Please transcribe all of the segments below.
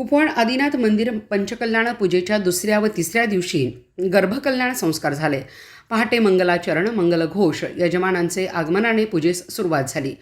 कुपवाड आदिनाथ मंदिर पंचकल्याण पूजेच्या दुसऱ्या व तिसऱ्या दिवशी गर्भकल्याण संस्कार झाले. पहाटे मंगलाचरण मंगलघोष यजमानांचे आगमनाने पूजेस सुरुवात झाली.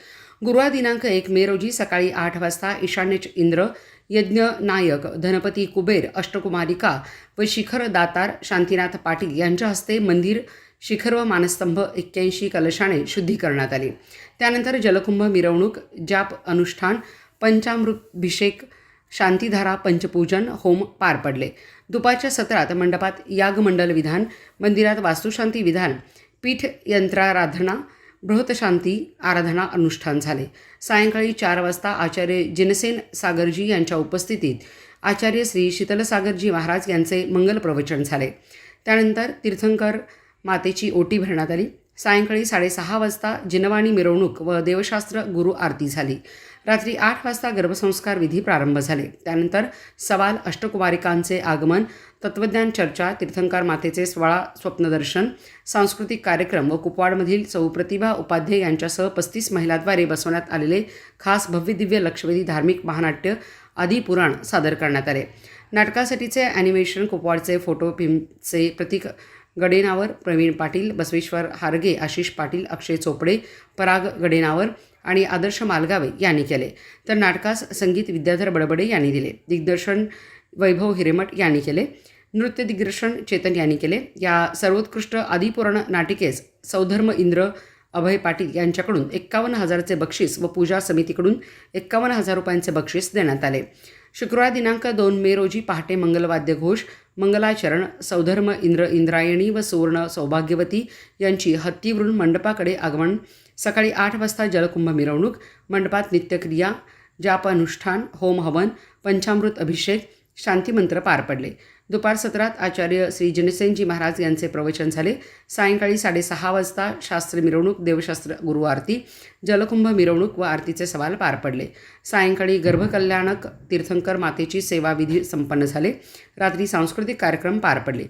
गुरुवार दिनांक एक मे रोजी सकाळी आठ वाजता ईशान्य इंद्र यज्ञ नायक धनपती कुबेर अष्टकुमारिका व शिखर दातार शांतीनाथ पाटील यांच्या हस्ते मंदिर शिखर व मानस्तंभ एक्क्याऐंशी कलशाने शुद्धी करण्यात आली. त्यानंतर जलकुंभ मिरवणूक जाप अनुष्ठान पंचामृतभिषेक शांतीधारा पंचपूजन होम पार पडले. दुपारच्या सत्रात मंडपात यागमंडल विधान मंदिरात वास्तुशांती विधान पीठ यंत्राराधना बृहतशांती आराधना अनुष्ठान झाले. सायंकाळी चार वाजता आचार्य जिनसेन सागरजी यांच्या उपस्थितीत आचार्य श्री शीतलसागरजी महाराज यांचे मंगल प्रवचन झाले. त्यानंतर तीर्थंकर मातेची ओटी भरण्यात आली. सायंकाळी साडेसहा वाजता जिनवाणी मिरवणूक व देवशास्त्र गुरु आरती झाली. रात्री आठ वाजता गर्भसंस्कार विधी प्रारंभ झाले. त्यानंतर सवाल अष्टकुमारिकांचे आगमन तत्वज्ञान चर्चा तीर्थंकर मातेचे स्वळा स्वप्नदर्शन सांस्कृतिक कार्यक्रम व कुपवाडमधील चौप्रतिभा उपाध्ये यांच्यासह पस्तीस महिलाद्वारे बसवण्यात आलेले खास भव्यदिव्य लक्षवेधी धार्मिक महानाट्य आदी पुराण सादर करण्यात आले. नाटकासाठीचे ॲनिमेशन कुपवाडचे फोटो फिल्मचे प्रतीक गडेनावर प्रवीण पाटील बसवेश्वर हारगे आशिष पाटील अक्षय चोपडे पराग गडेनावर आणि आदर्श मालगावे यांनी केले. तर नाटकास संगीत विद्याधर बडबडे यांनी दिले. दिग्दर्शन वैभव हिरेमठ यांनी केले. नृत्य दिग्दर्शन चेतन यांनी केले. या सर्वोत्कृष्ट आदिपुराण नाटिकेस सौधर्म इंद्र अभय पाटील यांच्याकडून एक्कावन्न हजाराचे बक्षीस व पूजा समितीकडून एक्कावन्न हजार रुपयांचे बक्षीस देण्यात आले. शुक्रवार दिनांक दोन मे रोजी पहाटे मंगलवाद्य घोष मंगलाचरण सौधर्म इंद्र इंद्रायणी व सुवर्ण सौभाग्यवती यांची हत्तीवरून मंडपाकडे आगमन. सकाळी आठ वाजता जलकुंभ मिरवणूक मंडपात नित्यक्रिया जापानुष्ठान होम हवन पंचामृत अभिषेक शांतिमंत्र पार पडले. दुपार सत्रात आचार्य श्री जनसेनजी महाराज यांचे प्रवचन झाले. सायंकाळी साडेसहा वाजता शास्त्र मिरवणूक देवशास्त्र गुरु आरती जलकुंभ मिरवणूक व आरतीचे सवाल पार पडले. सायंकाळी गर्भकल्याणक तीर्थंकर मातेची सेवाविधी संपन्न झाले. रात्री सांस्कृतिक कार्यक्रम पार पडले.